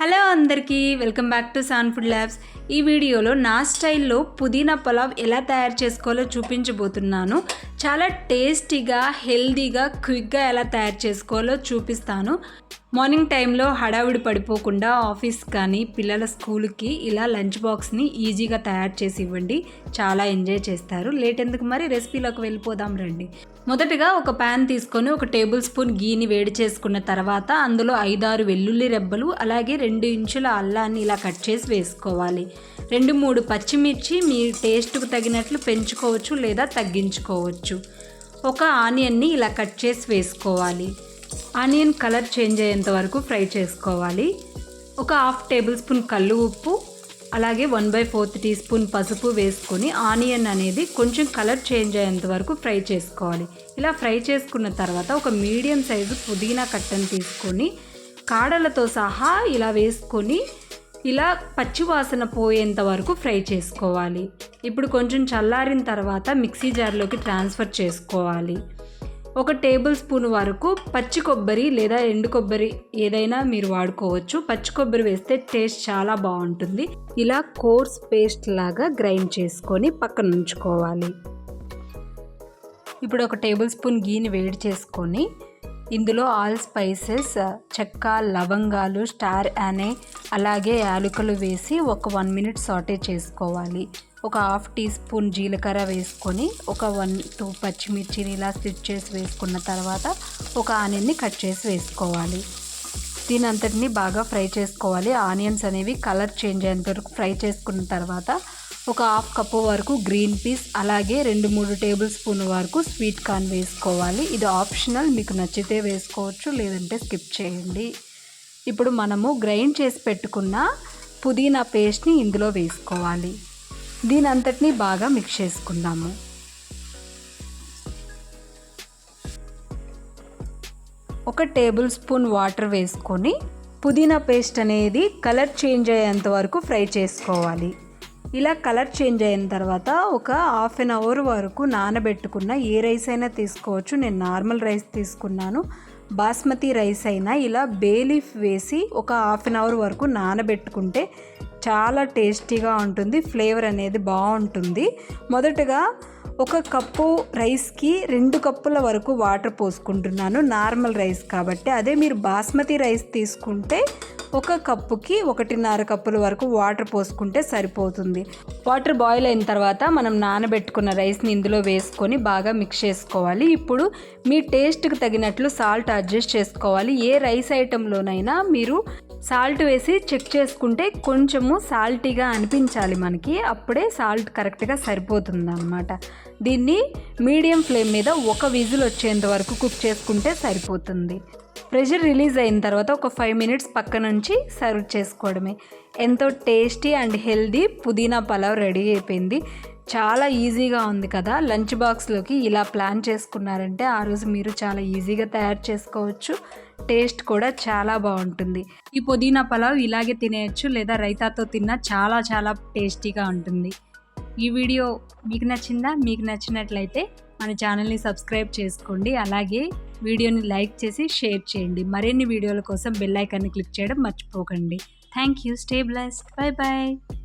Hello అందరికీ welcome back to san food labs. ఈ వీడియోలో నా స్టైల్లో పుదీనా పులావ్ ఎలా తయారు చేసుకోవాలో చూపించబోతున్నాను. చాలా టేస్టీగా హెల్దీగా క్విక్గా ఎలా తయారు చేసుకోవాలో చూపిస్తాను. మార్నింగ్ టైంలో హడావిడి పడిపోకుండా ఆఫీస్ కానీ పిల్లల స్కూల్కి ఇలా లంచ్ బాక్స్ని ఈజీగా తయారు చేసి ఇవ్వండి. చాలా ఎంజాయ్ చేస్తారు. లేట్ ఎందుకు మరి? రెసిపీలోకి వెళ్ళిపోదాం రండి. మొదటగా ఒక ప్యాన్ తీసుకొని ఒక టేబుల్ స్పూన్ గీని వేడి చేసుకున్న తర్వాత అందులో ఐదారు వెల్లుల్లి రెబ్బలు అలాగే రెండు ఇంచుల అల్లాన్ని ఇలా కట్ చేసి వేసుకోవాలి. రెండు మూడు పచ్చిమిర్చి మీ టేస్ట్కు తగినట్లు పెంచుకోవచ్చు లేదా తగ్గించుకోవచ్చు. ఒక ఆనియన్ని ఇలా కట్ చేసి వేసుకోవాలి. ఆనియన్ కలర్ చేంజ్ అయ్యేంత వరకు ఫ్రై చేసుకోవాలి. ఒక హాఫ్ టేబుల్ స్పూన్ కల్లు ఉప్పు అలాగే one by fourth tea spoon పసుపు వేసుకొని ఆనియన్ అనేది కొంచెం కలర్ చేంజ్ అయ్యేంత వరకు ఫ్రై చేసుకోవాలి. ఇలా ఫ్రై చేసుకున్న తర్వాత ఒక మీడియం సైజు పుదీనా కట్టను తీసుకొని కాడలతో సహా ఇలా వేసుకొని ఇలా పచ్చివాసన పోయేంత వరకు ఫ్రై చేసుకోవాలి. ఇప్పుడు కొంచెం చల్లారిన తర్వాత మిక్సీ జార్లోకి ట్రాన్స్ఫర్ చేసుకోవాలి. ఒక టేబుల్ స్పూన్ వరకు పచ్చి కొబ్బరి లేదా ఎండు కొబ్బరి ఏదైనా మీరు వాడుకోవచ్చు. పచ్చి కొబ్బరి వేస్తే టేస్ట్ చాలా బాగుంటుంది. ఇలా కోర్స్ పేస్ట్ లాగా గ్రైండ్ చేసుకొని పక్కన ఉంచుకోవాలి. ఇప్పుడు ఒక టేబుల్ స్పూన్ గీని వేడి చేసుకొని ఇందులో ఆల్ స్పైసెస్ చెక్క లవంగాలు స్టార్ అనే అలాగే యాలకులు వేసి ఒక వన్ మినిట్ సాటే చేసుకోవాలి. ఒక హాఫ్ టీ స్పూన్ జీలకర్ర వేసుకొని ఒక వన్ టూ పచ్చిమిర్చిని ఇలా స్టిచ్ చేసి వేసుకున్న తర్వాత ఒక ఆనియన్ని కట్ చేసి వేసుకోవాలి. దీని అంతటిని బాగా ఫ్రై చేసుకోవాలి. ఆనియన్స్ అనేవి కలర్ చేంజ్ అయ్యేంత వరకు ఫ్రై చేసుకున్న తర్వాత ఒక హాఫ్ కప్పు వరకు గ్రీన్ పీస్ అలాగే రెండు మూడు టేబుల్ స్పూన్ వరకు స్వీట్ కార్న్ వేసుకోవాలి. ఇది ఆప్షనల్ మీకు నచ్చితే వేసుకోవచ్చు లేదంటే స్కిప్ చేయండి. ఇప్పుడు మనము గ్రైండ్ చేసి పెట్టుకున్న పుదీనా పేస్ట్ని ఇందులో వేసుకోవాలి. దీని అంతటిని బాగా మిక్స్ చేసుకుందాము. ఒక టేబుల్ స్పూన్ వాటర్ వేసుకొని పుదీనా పేస్ట్ అనేది కలర్ చేంజ్ అయ్యేంత వరకు ఫ్రై చేసుకోవాలి. ఇలా కలర్ చేంజ్ అయిన తర్వాత ఒక హాఫ్ అన్ అవర్ వరకు నానబెట్టుకున్న ఏ రైస్ అయినా తీసుకోవచ్చు. నేను నార్మల్ రైస్ తీసుకున్నాను. బాస్మతి రైస్ అయినా ఇలా బేలీఫ్ వేసి ఒక హాఫ్ అన్ అవర్ వరకు నానబెట్టుకుంటే చాలా టేస్టీగా ఉంటుంది. ఫ్లేవర్ అనేది బాగుంటుంది. మొదటగా ఒక కప్పు రైస్కి రెండు కప్పుల వరకు వాటర్ పోసుకుంటున్నాను నార్మల్ రైస్ కాబట్టి. అదే మీరు బాస్మతి రైస్ తీసుకుంటే ఒక కప్పుకి ఒకటిన్నర కప్పుల వరకు వాటర్ పోసుకుంటే సరిపోతుంది. వాటర్ బాయిల్ అయిన తర్వాత మనం నానబెట్టుకున్న రైస్ని ఇందులో వేసుకొని బాగా మిక్స్ చేసుకోవాలి. ఇప్పుడు మీ టేస్ట్కి తగినట్లు సాల్ట్ అడ్జస్ట్ చేసుకోవాలి. ఏ రైస్ ఐటెంలోనైనా మీరు సాల్ట్ వేసి చెక్ చేసుకుంటే కొంచెము సాల్టీగా అనిపించాలి మనకి. అప్పుడే సాల్ట్ కరెక్ట్గా సరిపోతుంది అనమాట దీన్ని మీడియం ఫ్లేమ్ మీద ఒక విజిల్ వచ్చేంత వరకు కుక్ చేసుకుంటే సరిపోతుంది. ప్రెషర్ రిలీజ్ అయిన తర్వాత ఒక ఫైవ్ మినిట్స్ పక్క నుంచి సర్వ్ చేసుకోవడమే. ఎంతో టేస్టీ అండ్ హెల్దీ పుదీనా పలావ్ రెడీ అయిపోయింది. చాలా ఈజీగా ఉంది కదా. లంచ్ బాక్స్లోకి ఇలా ప్లాన్ చేసుకున్నారంటే ఆ రోజు మీరు చాలా ఈజీగా తయారు చేసుకోవచ్చు. టేస్ట్ కూడా చాలా బాగుంటుంది. ఈ పుదీనా పలావ్ ఇలాగే తినేయచ్చు లేదా రైతాతో తిన్నా చాలా చాలా టేస్టీగా ఉంటుంది. ఈ వీడియో మీకు నచ్చిందా? మీకు నచ్చినట్లయితే మన ఛానల్ని సబ్స్క్రైబ్ చేసుకోండి. అలాగే వీడియోని లైక్ చేసి షేర్ చేయండి. మరిన్ని వీడియోల కోసం బెల్ ఐకాన్ని క్లిక్ చేయడం మర్చిపోకండి. Thank you. Stay blessed. Bye bye